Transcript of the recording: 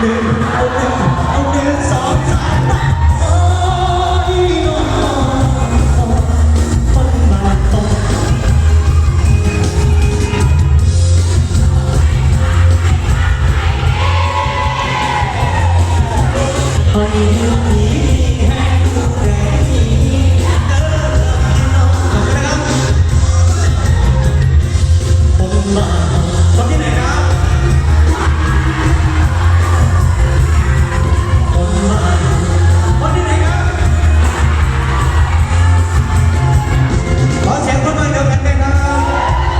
หนึ่เอาหนึ่งเอาหนึ่งสอามโอ้ยน้องคนตกคนนี้ให้ดูแออน้องนะครับ